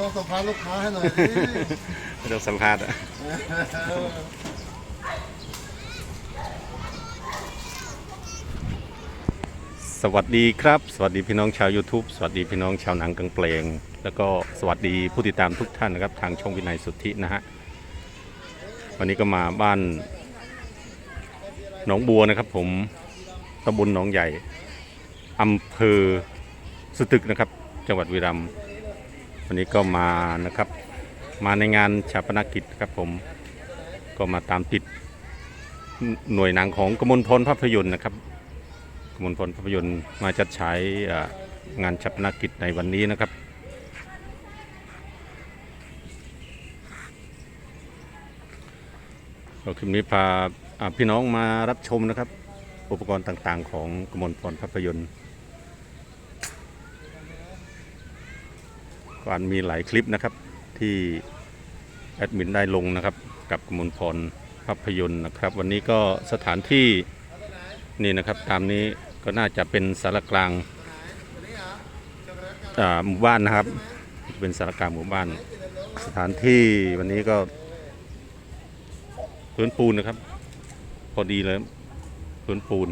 ต้องสัมภาษณ์ลูกค้าให้หน่อยดิไม่ต้องสัมภาษณ์อะสวัสดีครับ สวัสดีพี่น้องชาว YouTube สวัสดีพี่น้องชาวหนังกลางเปลง แล้วก็สวัสดีผู้ติดตามทุกท่านนะครับทางช่องวินัยสุทธินะฮะวันนี้ก็มาบ้านหนองบัวนะครับ ผมตำบลหนองใหญ่อำเภอสตึกนะครับ จังหวัดบุรีรัมย์ วันนี้ก็มานะครับ มาในงานชาปนกิจครับผมก็มาตามติดหน่วยหนังของกมลพลภาพยนตร์นะครับกมลพลภาพยนตร์มาจัดฉายงานชาปนกิจในวันนี้นะครับก็คลิปนี้พาอ่าพี่น้องมารับชมนะครับ อุปกรณ์ต่างๆ ของกมลพรภาพยนตร์ ก็อาจมีหลายคลิปนะครับที่แอดมินได้ลงนะครับ กับกมลพรภาพยนตร์นะครับ วันนี้ก็สถานที่นี่นะครับ ตามนี้ก็น่าจะเป็นสารกลางหมู่บ้านนะครับ เป็นสารกลางหมู่บ้าน สถานที่วันนี้ก็พื้นปูนนะครับ พอดีเลยพื้นปูน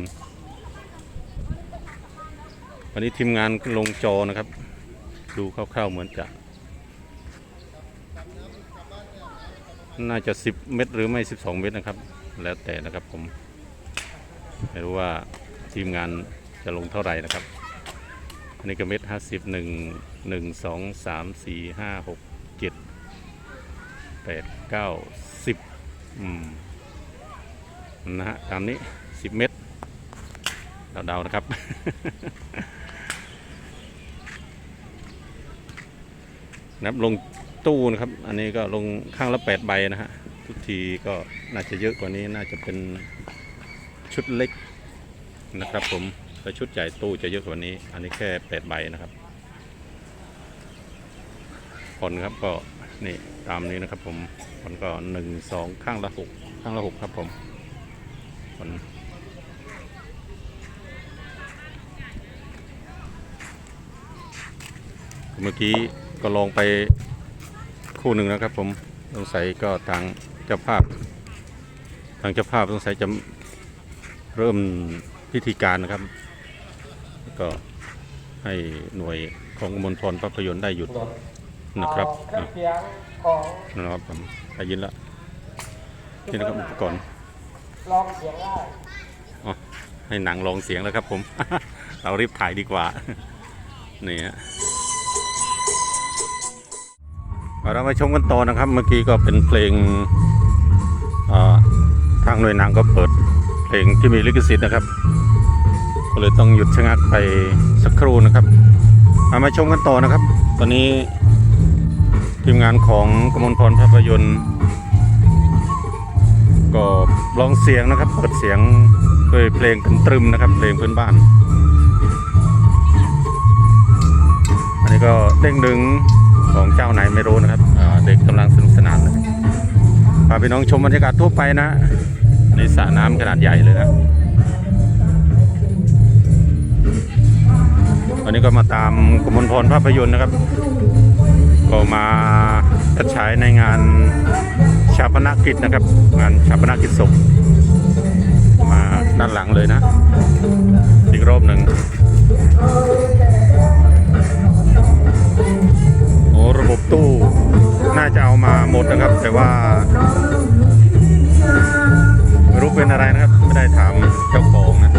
วันนี้ทีมงานลงจอนะครับ ดูคร่าวๆเหมือนจะ น่าจะ 10 เมตรหรือไม่ 12 เมตรนะครับ แล้วแต่นะครับผม ไม่รู้ว่าทีมงานจะลงเท่าไหร่นะครับ อันนี้ก็เมตรห้าสิบหนึ่งหนึ่งสองสามสี่ห้าหกเจ็ดแปดเก้าสิบอืมนะฮะตามนี้10เมตรเดาๆนะครับ นับลงตู้นะครับ อันนี้ก็ลงข้างละ8ใบนะฮะทุกทีก็น่าจะเยอะกว่านี้น่าจะเป็นชุดเล็กนะครับ ผมแต่ชุดใหญ่ตู้จะเยอะกว่านี้ อันนี้แค่8ใบนะครับผ่อนครับก็นี่ตามนี้นะครับผมผ่อนก็หนึ่งสองข้างละหกข้างละหกครับผมผ่อนเมื่อกี้ ก็ลองไปคู่หนึ่งนะครับ ผมสงสัยก็ทางเจ้าภาพ ทางเจ้าภาพสงสัยจะเริ่มพิธีการนะครับ ก็ให้หน่วยของมณฑลภาพยนตร์ได้หยุดนะครับเอาเครื่องเสียงของนะครับผมได้ยินแล้วนี่นะครับอุปกรณ์ลองเสียงได้อ๋อให้หนังลองเสียงแล้วครับผม เรารีบถ่ายดีกว่านี่ฮะ เรามาชมกันต่อนะครับ เมื่อกี้ก็เป็นเพลงทางหน่วยนังก็เปิดเพลงที่มีลิขสิทธิ์นะครับ ก็เลยต้องหยุดชะงักไปสักครู่นะครับเอามาชมกันต่อนะครับ ตอนนี้ทีมงานของกมลพรภาพยนตร์ ก็ลองเสียงนะครับเปิดเสียงด้วยเพลงคันตรึมนะครับเพลงพื้นบ้าน อันนี้ก็เด้งดึง ของเจ้าไหนไม่รู้นะครับเด็กกำลังสนุกสนานเลยพาพี่น้องชมบรรยากาศทั่วไปนะในสระน้ำขนาดใหญ่เลยนะวันนี้ก็มาตามกมลพรภาพยนตร์นะครับ ก็มาจัดฉายในงานชาปนกิจนะครับ งานชาปนกิจศพมาด้านหลังเลยนะ อีกรอบหนึ่ง ระบบตู้น่าจะเอามาหมดนะครับ แต่ว่าไม่รู้เป็นอะไรนะครับ ไม่ได้ถามเจ้าของนะ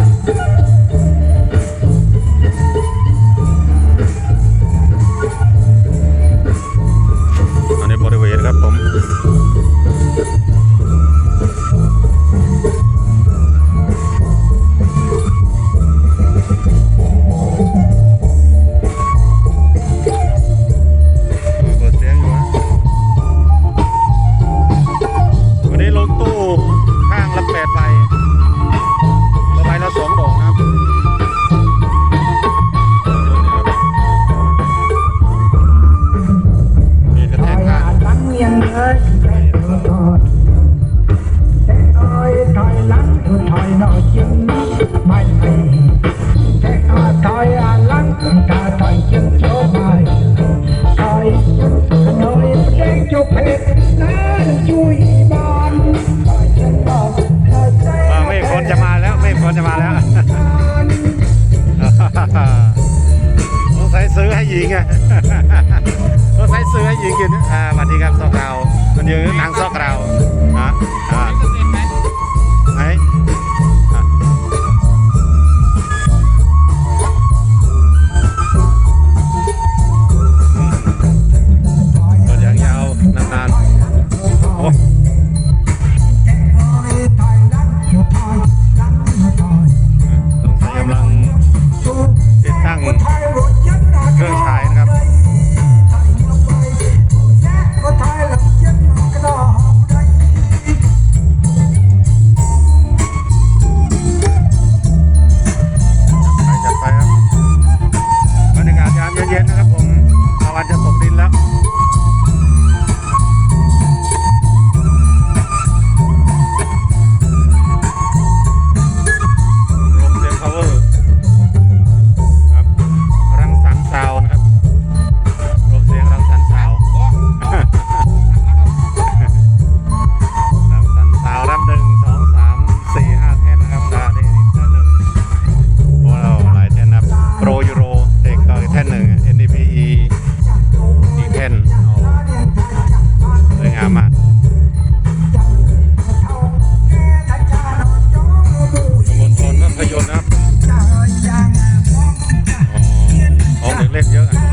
กินอ่าสวัสดีครับซอกเรา มันยืนนั่งซอกเราอ่า banda. 比较矮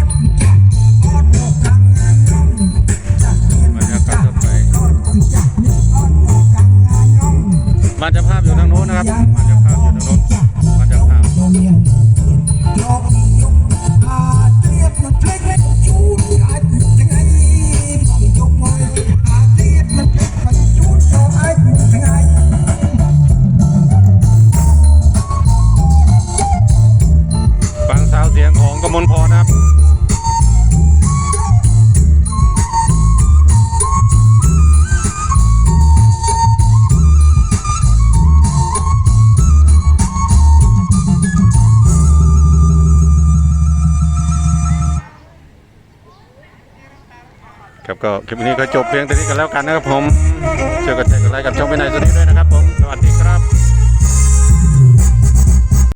มลพรครับครับก็คลิปนี้ก็จบเพียงเท่านี้กันแล้วกันนะครับผมเจอกันเจอกันไลค์กับช่องไปในสวัสดีด้วยนะครับผม